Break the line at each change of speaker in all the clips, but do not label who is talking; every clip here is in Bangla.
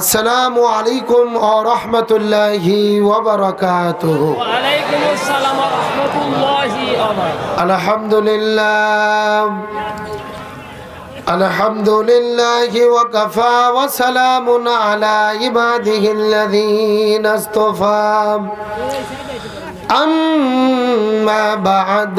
আসসালামু আলাইকুম ও রহমতুল্লাহি আলহামদুলিল্লাহ।
আলহামদুলিল্লাহ ওয়াকাফা ওয়া সালামুন আলা ইবাদিহিল্লাযীনা
ইসতাফা আম্মা বা'দ।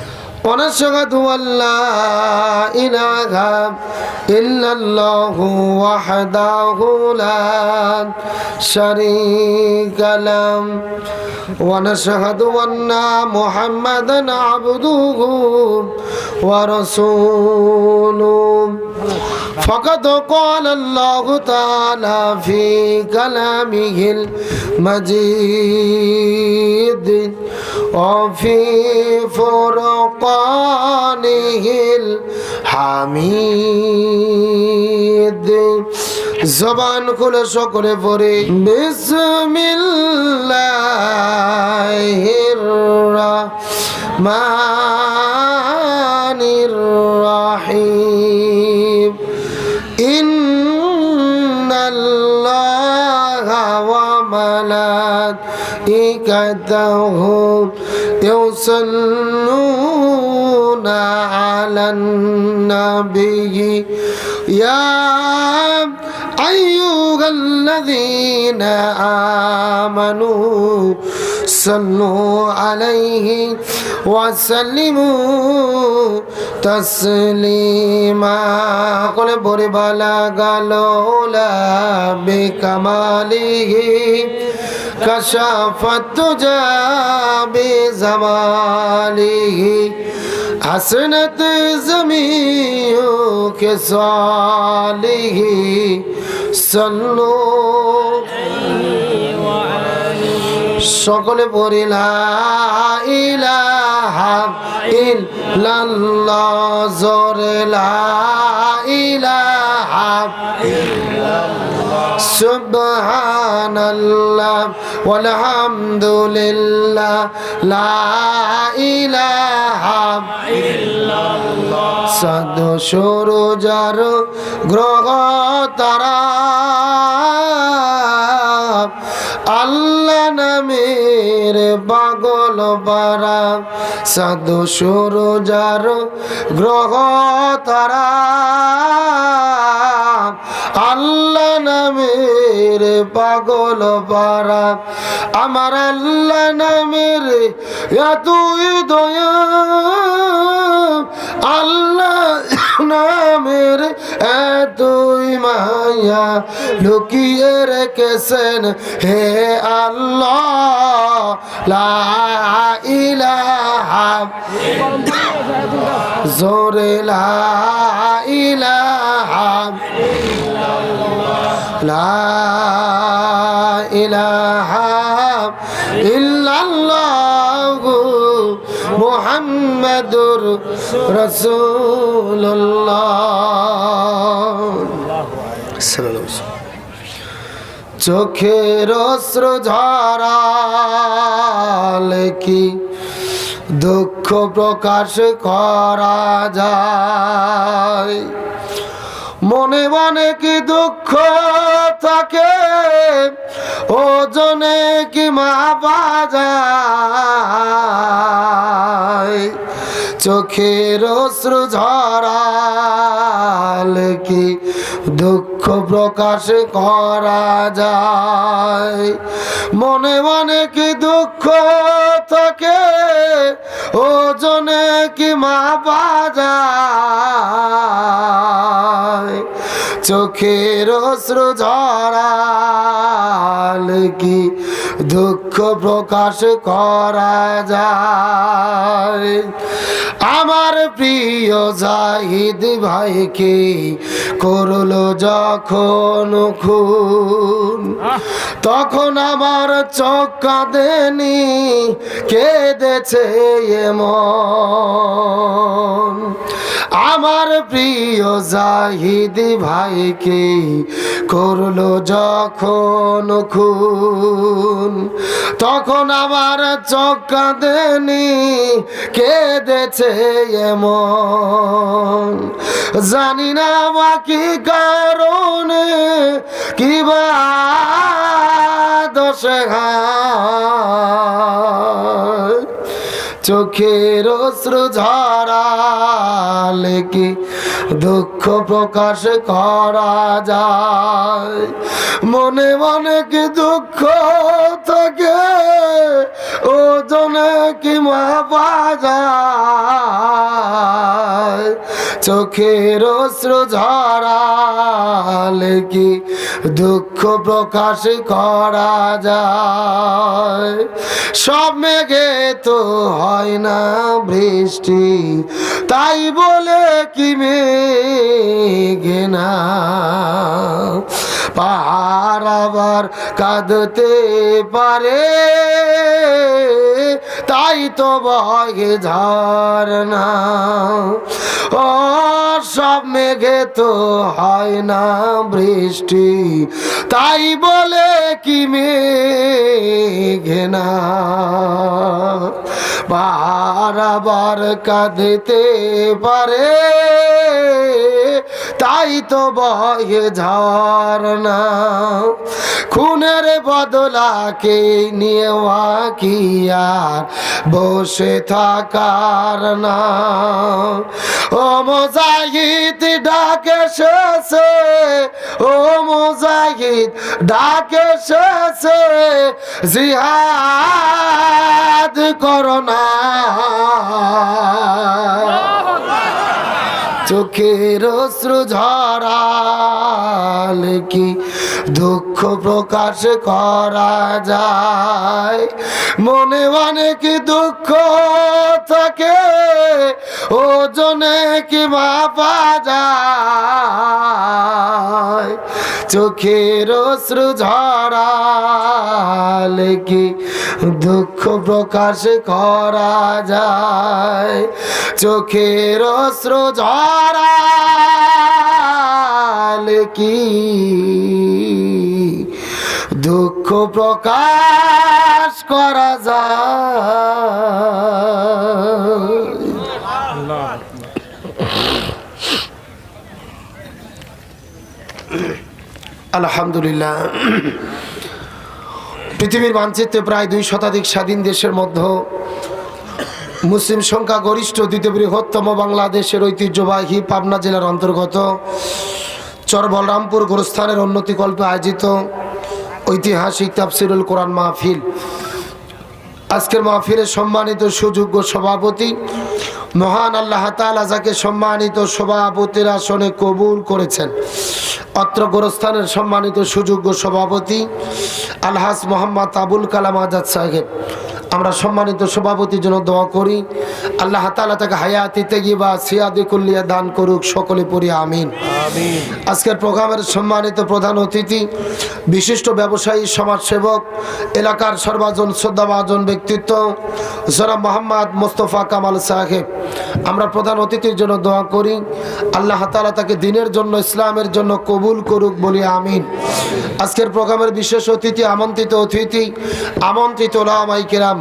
ونشهد أن لا إله إلا الله وحده لا شريك له ونشهد أن محمدا عبده ورسوله فقد قال الله تعالى في كلامه المجيد وفي فرقانه الحميد জবান খুলে সকলে পড়ে বিসমিল্লাহির রহমানির রহিম وملائكته يصلون على النبي. يا أيها الذين آمنوا صلوا عليه وسلموا تسليما. قل بربلا قالوا بكماله. كشفت بزماله حسنت زميع كصاله صلوا সকলে পড়িলা ইলাহা ইল্লাল্লাহ জোরে লা ইলাহা ওয়ালহামদুলিল্লাহ, লা ইলাহা সাধু সূরজার গ্রহ তারা। আল্লাহ নামের পাগল পারা। সাধু সূরজার গ্রহ তারা। আল্লাহ নামের পাগল পারা। আমার আল্লাহ নামের এতই দয়া আল্লাহ নামের এতই মায়া লুকিয়ে রেখেছেন। হে আল্লাহ, লা জোরে লা ইলাহা মুহাম্মাদুর রাসূলুল্লাহ। চোখের ঝরালে কি দুঃখ প্রকাশ করা যায়? মনে মনে কি দুঃখ থাকে? ওজনে কি মাপা যায় চোখের অশ্রু ঝরাল কি দুঃখ প্রকাশ করা যায়? মনে মনে কি দুঃখ থাকে? ওজনে কি মাপা যায় চোখের অশ্রু ঝরাল কি? দুঃখ প্রকাশ করা যায়। আমার প্রিয় জাহিদ ভাইকে করল যখন খুন, তখন আমার চোখ কাঁদেনি, কেঁদেছে এমন। আমার প্রিয় জাহিদ ভাইকে করল যখন খুন, তখন আমার চোখ কাঁদেনি, কেঁদেছে এমন। জানি না বাকি কারণে কিবা দোষে হয় চোখের অশ্রু ঝরালে কি দুঃখ প্রকাশ করা যায়। মনে মনে কি দুঃখ থাকে, ওজনে কি মাপা যায়? চোখের অশ্রু ঝরালে কি দুঃখ প্রকাশ করা যায়? সব মেঘে তো হয় না বৃষ্টি, তাই বলে কি মেঘে না? পাহাড় আবার কাঁদতে পারে, তাই তো বহে ঝরনা ও, সব মেঘে তো হয় না বৃষ্টি, তাই বলে কি পাহাড় আবার কাঁদতে পারে তাই তো বহে ঝরনা খুনের বদলাকে নিয়ে আর বসে থাকার না। ও মোজাহিদ ডাকে শেষে, ও মোজাহিদ ডাকে শেষে, জিহাদ করোনা চোখের অশ্রু ঝরাল কি দুঃখ প্রকাশ করা যায়? মনে অনেক দুঃখ থাকে, ওজনে কি মাপা যায়। চোখের অশ্রু ঝরাল কি দুঃখ প্রকাশ করা যায়? চোখের অশ্রু ঝরাল কি দুঃখ প্রকাশ করা যায়? আলহামদুলিল্লাহ। পৃথিবীর মানচিত্রে প্রায় দুই শতাধিক স্বাধীন দেশের মধ্যে মুসলিম সংখ্যা গরিষ্ঠ দ্বিতীয় বৃহত্তম বাংলাদেশের ঐতিহ্যবাহী পাবনা জেলার অন্তর্গত চর বলরামপুর গোরস্থানের উন্নতিকল্পে আয়োজিত ঐতিহাসিক তাফসিরুল কোরআন মাহফিল। আজকের মাহফিলের সম্মানিত সুযোগ্য সভাপতি, মহান আল্লাহ তালা যাকে সম্মানিত সভাপতির আসনে কবুল করেছেন অত্র গোরস্থানের সম্মানিত সুযোগ্য সভাপতি আলহাস মোহাম্মদ আবুল কালাম আজাদ সাহেব। আমরা সম্মানিত সভাপতির জন্য দোয়া করি। আল্লাহ তালা তাকে হায়াতি তেগিবা সিয়াদি কুল্লিয়া দান করুক সকলে পড়ি আমিন। আজকের প্রোগ্রামের সম্মানিত প্রধান অতিথি বিশিষ্ট ব্যবসায়ী সমাজসেবক এলাকার সর্বাজন শ্রদ্ধাভাজন ব্যক্তিত্ব জনাব মোহাম্মদ মোস্তফা কামাল সাহেব। আমরা প্রধান অতিথির জন্য দোয়া করি। আল্লাহ তালা তাকে দিনের জন্য, ইসলামের জন্য কবুল করুক বলি আমিন। আজকের প্রোগ্রামের বিশেষ অতিথি, আমন্ত্রিত অতিথি, আমন্ত্রিত ওলামাই কেরাম।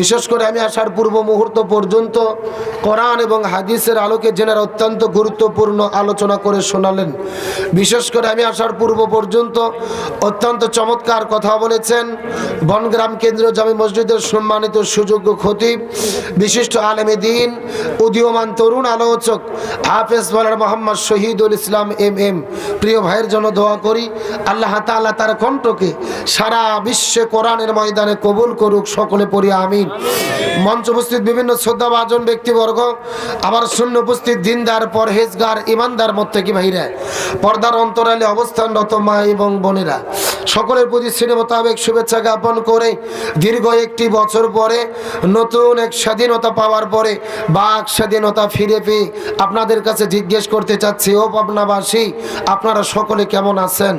বিশেষ করে আমি আসার পূর্ব মুহূর্ত পর্যন্ত কোরআন এবং হাদিসের আলোকে জেনার অত্যন্ত গুরুত্বপূর্ণ আলোচনা করে শোনালেন। বিশেষ করে আমি আসার পূর্ব পর্যন্ত অত্যন্ত চমৎকার কথা বলেছেন। বনগ্রাম কেন্দ্রীয় জামি মসজিদের সম্মানিত সুযোগ্য খতিব, বিশিষ্ট আলেমে দিন উদীয়মান তরুণ আলোচক হাফেজ বলার মোহাম্মদ শহীদুল ইসলাম এম এম। প্রিয় ভাইয়ের জন্য দোয়া করি, আল্লাহ তাআলা তার কণ্ঠকে সারা বিশ্বে কোরআনের ময়দানে কবুল করুক, সকলে পড়ি আমিন। মঞ্চ উপস্থিত বিভিন্ন শ্রদ্ধাভাজন ব্যক্তিবর্গ, আবার শূন্য উপস্থিত দিনদার, পরহেজগার, ইমানদার মধ্যে কি ভাইরা, পর্দার অন্তরালে অবস্থানরত মা এবং বোনেরা, সকলের প্রতি শ্রেণি মোতাবেক শুভেচ্ছা জ্ঞাপন করে দীর্ঘ একটি বছর পরে নতুন এক স্বাধীনতা পাওয়ার পরে বাক স্বাধীনতা ফিরে পেয়ে আপনাদের কাছে জিজ্ঞেস করতে চাচ্ছি, ও পাবনাবাসী, আপনারা সকলে কেমন আছেন?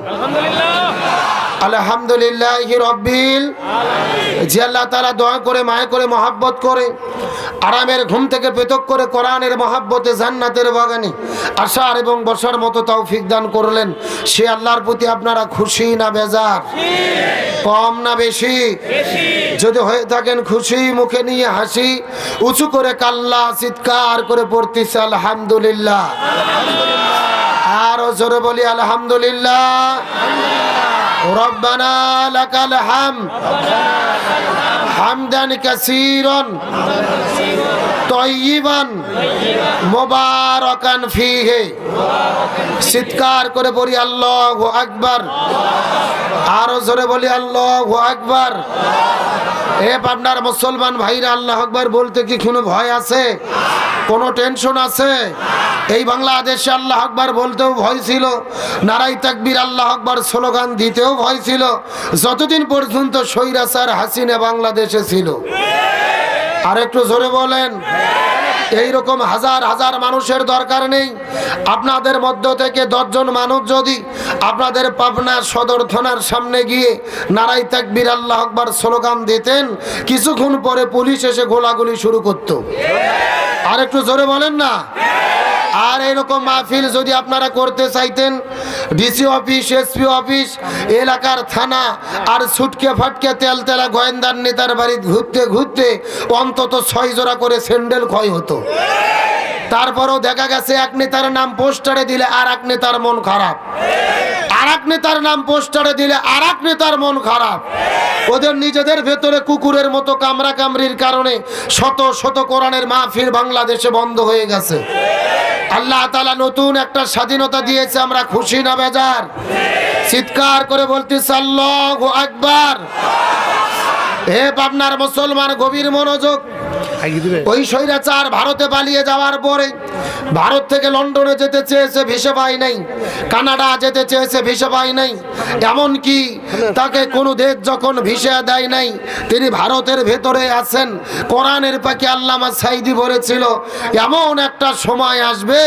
আলহামদুলিল্লাহ আল্লাহ তারা করে করে করে, আরামের ঘুম থেকে পৃথক করে জান্নাতের এবং মতো দান করলেন, সে আল্লাহর প্রতি আপনারা খুশি না বেজার? কম না বেশি? যদি হয়ে থাকেন খুশি, মুখে নিয়ে হাসি, উঁচু করে কাল্লা, চিৎকার করে পড়তেছে, আলহামদুলিল্লাহ। আরও জোরে বলি, আলহামদুলিল্লাহ। রব্বানা হাম। হামদান কাসিরন। চিৎকার করে বলি, আল্লাহ আকবার। আরও জোরে বলি, আল্লাহ একবার এ আপনার মুসলমান ভাইরা, আল্লাহ একবার বলতে কি কোনো ভয় আছে? কোনো টেনশন আছে? এই বাংলাদেশে আল্লাহ আকবর বলতেও ভয় ছিল। নারাই তাকবির আল্লাহ আকবর স্লোগান দিতেও ভয় ছিল। যতদিন পর্যন্ত স্বৈরাচার হাসিনা বাংলাদেশে ছিল। আর একটু জোরে বলেন। এইরকম হাজার হাজার মানুষের দরকার নেই। আপনাদের মধ্য থেকে দশজন মানুষ যদি আপনাদের পাবনা সদর থানার সামনে গিয়ে নারাই তাকবীর আল্লাহ আকবার স্লোগান দিতেন, কিছুক্ষণ পরে পুলিশ এসে গোলাগুলি শুরু করতো। আর একটু জোরে বলেন না? আর এরকম মাহফিল যদি আপনারা করতে চাইতেন ডিসি অফিস এসপি অফিস, এলাকার থানা আর ছুটকে ফাটকে তেল তেলা গোয়েন্দার নেতার বাড়ি ঘুরতে ঘুরতে অন্তত ছয় জোড়া করে স্যান্ডেল ক্ষয় হতো। তারপরও দেখা গেছে এক নেতার নাম পোস্টারে দিলে আর এক নেতার মন খারাপ। আর এক নেতার নাম পোস্টারে দিলে আর এক নেতার মন খারাপ। ওদের নিজেদের ভেতরে কুকুরের মতো কামরা কামরির কারণে শত শত কোরআনের মাহফিল বাংলাদেশে বন্ধ হয়ে গেছে। আল্লাহ তালা নতুন একটা স্বাধীনতা দিয়েছে, আমরা খুশি না বেজার? চিৎকার করে বলতেছি, আল্লাহ আকবার। হে পাবনার মুসলমান, গভীর মনোযোগ ওই স্বৈরাচার ভারতে পালিয়ে যাওয়ার পরে ভারত থেকে লন্ডনে যেতে চেয়েছে ভিসা পাই নাই, কানাডা যেতে চেয়েছে ভিসা পাই নাই, এমনকি তাকে কোনো দেশ যখন ভিসা দেয় নাই, তিনি ভারতের ভেতরে আছেন, কোরআনের পাখি আল্লামা সাইদি বলেছিল, এমন একটা সময় আসবে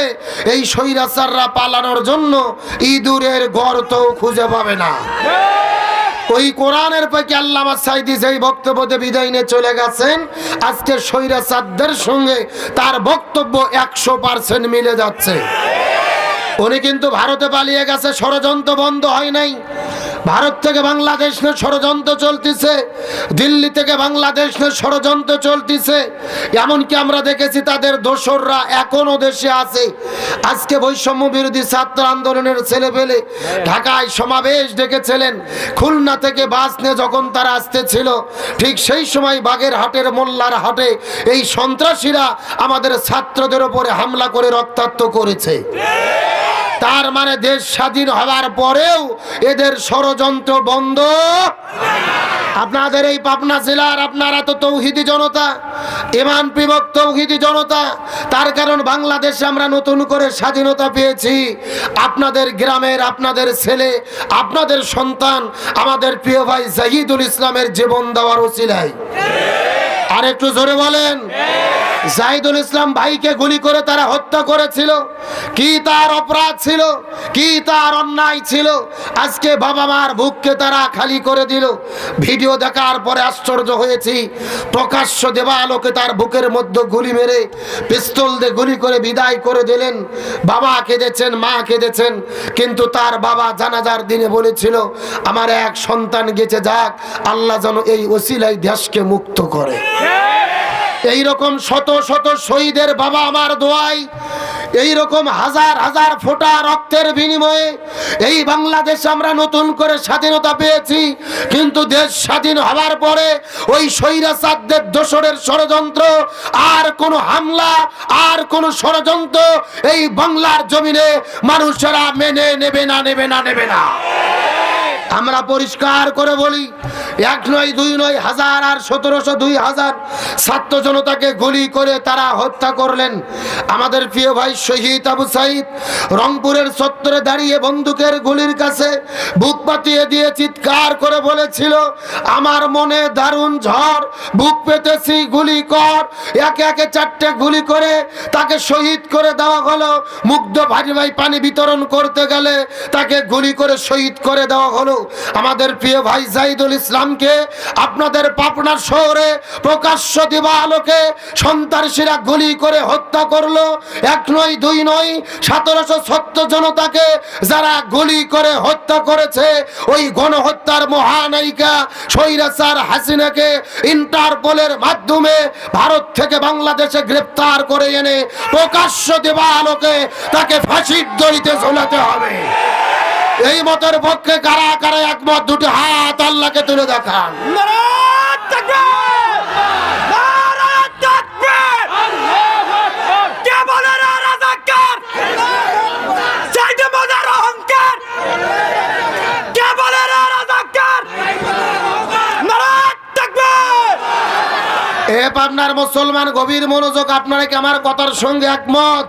এই স্বৈরাচাররা পালানোর জন্য ইঁদুরের গর্তও খুঁজে পাবে না। ওই কোরআনের পাখি আল্লামা সাইদি যেই বক্তব্যতে বিদায় নিয়ে চলে গেছেন, আজকে সৈরা সাদ্দের সঙ্গে তার বক্তব্য একশো পার্সেন্ট মিলে যাচ্ছে। উনি কিন্তু ভারতে পালিয়ে গেছে, ষড়যন্ত্র বন্ধ হয় নাই। ভারত থেকে বাংলাদেশ নিয়ে ষড়যন্ত্র চলতেছে, দিল্লি থেকে বাংলাদেশ নিয়ে ষড়যন্ত্র চলতেছে, এমনকি আমরা দেখেছি তাদের দোসররা এখনও দেশে আছে। আজকে বৈষম্য বিরোধী ছাত্র আন্দোলনের ছেলে পেলে ঢাকায় সমাবেশ ডেকেছিলেন। খুলনা থেকে বাস নিয়ে যখন তারা আসতেছিল, ঠিক সেই সময় বাগের হাটের মোল্লার হাটে এই সন্ত্রাসীরা আমাদের ছাত্রদের ওপরে হামলা করে রক্তাক্ত করেছে। তার মানে দেশ স্বাধীন হওয়ার পরেও এদের ষড়যন্ত্র বন্ধ? আপনাদের এই পাবনা জেলার আপনারা তো তৌহিদি জনতা ইমান প্রিবক তৌহিদি জনতা, তার কারণ বাংলাদেশে আমরা নতুন করে স্বাধীনতা পেয়েছি। আপনাদের গ্রামের আপনাদের ছেলে, আপনাদের সন্তান, আমাদের প্রিয় ভাই জাহিদুল ইসলামের জীবন দেওয়ার ওসিলায় আর একটু জোরে বলেন। জাহিদুল ইসলাম ভাইকে গুলি করে তারা হত্যা করেছিল। কি তার অপরাধ ছিল? কি তার অন্যায় ছিল? আজকে বাবা মার বুককে তারা খালি করে দিল। ভিডিও দেখার পরে আশ্চর্য হয়েছি। প্রকাশ্য দেবা আলোকে তার বুকের মধ্যে গুলি মেরে, পিস্তল দিয়ে গুলি করে বিদায় করে দিলেন। বাবা কেঁদেছেন, মা কেঁদেছেন, কিন্তু তার বাবা জানাজার দিনে বলেছিল, আমার এক সন্তান গেছে যাক, আল্লাহ যেন এই ওসিলাই দেশকে মুক্ত করে। এই রকম শত শত শহীদের বাবা আমার দোয়াই এই রকম হাজার হাজার ফোঁটা রক্তের বিনিময়ে এই বাংলাদেশে আমরা নতুন করে স্বাধীনতা পেয়েছি, কিন্তু দেশ স্বাধীন হওয়ার পরে ওই স্বৈরাচারদের দোসরের ষড়যন্ত্র, আর কোনো হামলা, আর কোনো ষড়যন্ত্র এই বাংলার জমিনে মানুষেরা মেনে নেবে না নেবে না নেবে না। আমরা পরিষ্কার করে বলি এক নয়, দুই নয়, হাজার আর সতেরোশো দুই হাজার ছাত্র জনতাকে গুলি করে তারা হত্যা করলেন। আমাদের প্রিয় ভাই শহীদ আবু সাইদ রংপুরের সত্তরে দাঁড়িয়ে বন্দুকের গুলির কাছে বুক পাতিয়ে দিয়ে চিৎকার করে বলেছিল, আমার মনে দারুণ ঝড়, বুক পেতেছি, গুলি কর। একে একে চারটে গুলি করে তাকে শহীদ করে দেওয়া হলো। মুগ্ধ ভাই ভাই পানি বিতরণ করতে গেলে তাকে গুলি করে শহীদ করে দেওয়া হলো। আমাদের প্রিয় ভাই জাইদুল ইসলামকে আপনাদের পাবনার শহরে প্রকাশ্য দিবা আলোকে সন্ত্রাসীরা গুলি করে হত্যা করল। এক নয়, দুই নয়, সতেরোশো সত্তর জনতাকে যারা গুলি করে হত্যা করেছে, ওই গণহত্যার মহানায়িকা সৈরাসার হাসিনাকে ইন্টারপোলের মাধ্যমে ভারত থেকে বাংলাদেশে গ্রেপ্তার করে এনে প্রকাশ্য দেবা আলোকে তাকে ফাঁসির দড়িতে ঝোলাতে হবে। এই মতের পক্ষে কারা কারা একমত দেখান এ পাবনার মুসলমান গভীর মনোযোগ আপনারা কি আমার কথার সঙ্গে একমত?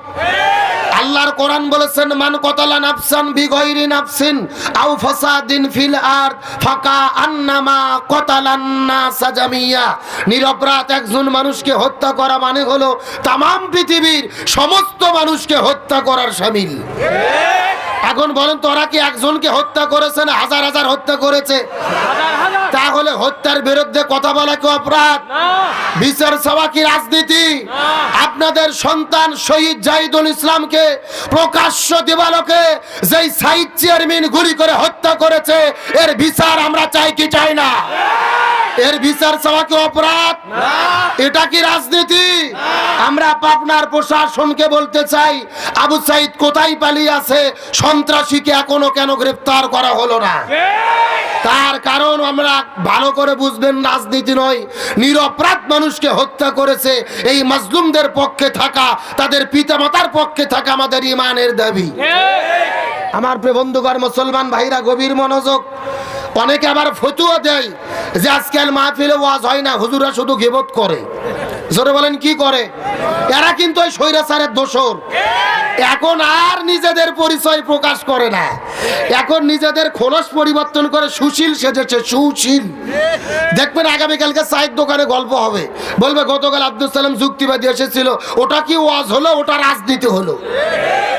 আল্লাহর কোরআন বলেছেন মান কতালা নাফসান বিগয়রি নাফসিন। আও ফাসাদিন ফিল আরদ ফাকা আন্নামা কতালান নাস জামিয়া নিরপরাধ একজন মানুষকে হত্যা করা মানে হলো তামাম পৃথিবীর সমস্ত মানুষকে হত্যা করার শামিল এখন বলেন তোরা কি একজনকে হত্যা করেছে না হাজার হাজার হত্যা করেছে? তাহলে হত্যার বিরুদ্ধে কথা বলা কি অপরাধ? বিচার চাওয়া কি রাজনীতি? আপনাদের সন্তান শহীদ জাহিদুল ইসলামকে প্রকাশ্য দিবালকে যেই সাইদ চেয়ারম্যান গুলি করে হত্যা করেছে এর বিচার আমরা চাই কি চাই না? এর বিচার চাওয়া কি অপরাধ? এটা কি রাজনীতি? আমরা পাবনার প্রশাসনকে বলতে চাই আবু সাইদ কোথায় পালিয়ে আছে সন্ত্রাসীকে এখনও কেন গ্রেফতার করা হলো না? তার কারণ আমরা ভালো করে বুঝবেন রাজনীতি নয়। নিরপরাধ মানুষকে হত্যা করেছে এই মাজলুমদের পক্ষে থাকা তাদের পিতামাতার পক্ষে থাকা আমাদের ইমানের দাবি। আমার প্রিয় বন্ধুগণ মুসলমান ভাইরা গভীর মনোযোগ অনেকে আবার ফতুয়া দেয় যে আজকাল মাহফিলে ওয়াজ হয় না হুজুরা শুধু গেবত করে। জোরে বলেন, কি করে? এরা কিন্তু ওই স্বৈরাচারের দোষর। এখন আর নিজেদের পরিচয় প্রকাশ করে না। এখন নিজেদের খোলস পরিবর্তন করে সুশীল সেজেছে, সুশীল। দেখবেন আগামীকালকে চায়ের দোকানে গল্প হবে। বলবে, গতকাল আব্দুল সালাম যুক্তিবাদী এসেছিল। ওটা কি ওয়াজ হলো? ওটা রাজনীতি হলো।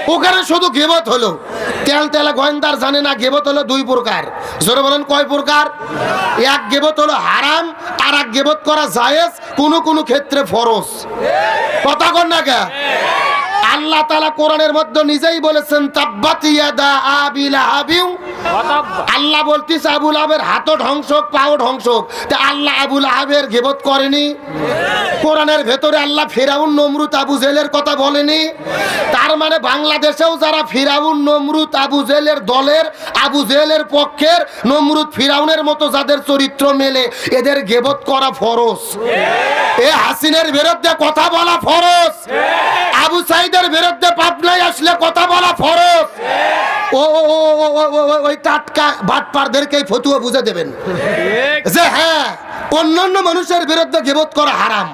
ওখানে শুধু গেবত হলো। তেল তেলে গোয়েন্দার জানে না, গেবত হলো দুই প্রকার। জোরে বলেন, কয় প্রকার? এক গেবত হলো হারাম, আর এক গেবত করা জায়েজ। কোনো কোনো ক্ষেত্রে ফরজ। কথা কর না কে? আল্লাহ তালা কোরআনের মধ্যে নিজেই বলেছেন আল্লাহ বলতিস আবুল আবের হাতও ধ্বংস পাও ধ্বংস তা আল্লাহ আবুল আবের গেবত করেনি। কোরআনের ভেতরে আল্লাহ ফিরাউন নমরুত আবু জেলের কথা বলেনি। তার মানে বাংলাদেশেও যারা ফিরাউন নমরুত আবু জেলের দলের, আবু জেলের পক্ষের নমরুত ফিরাউনের মতো যাদের চরিত্র মেলে, এদের গেবত করা ফরজ। এ হাসিনের বিরুদ্ধে কথা বলা ফরজ। আবু সাইদের বিরুদ্ধে পাবনায় আসলে কথা বলা ফরজ। ও, ওই টাটকা বাটপারদেরকে ফতুয়া বুঝে দেবেন। যে হ্যাঁ অন্যান্য মানুষের বিরুদ্ধে গেবত করা হারাম।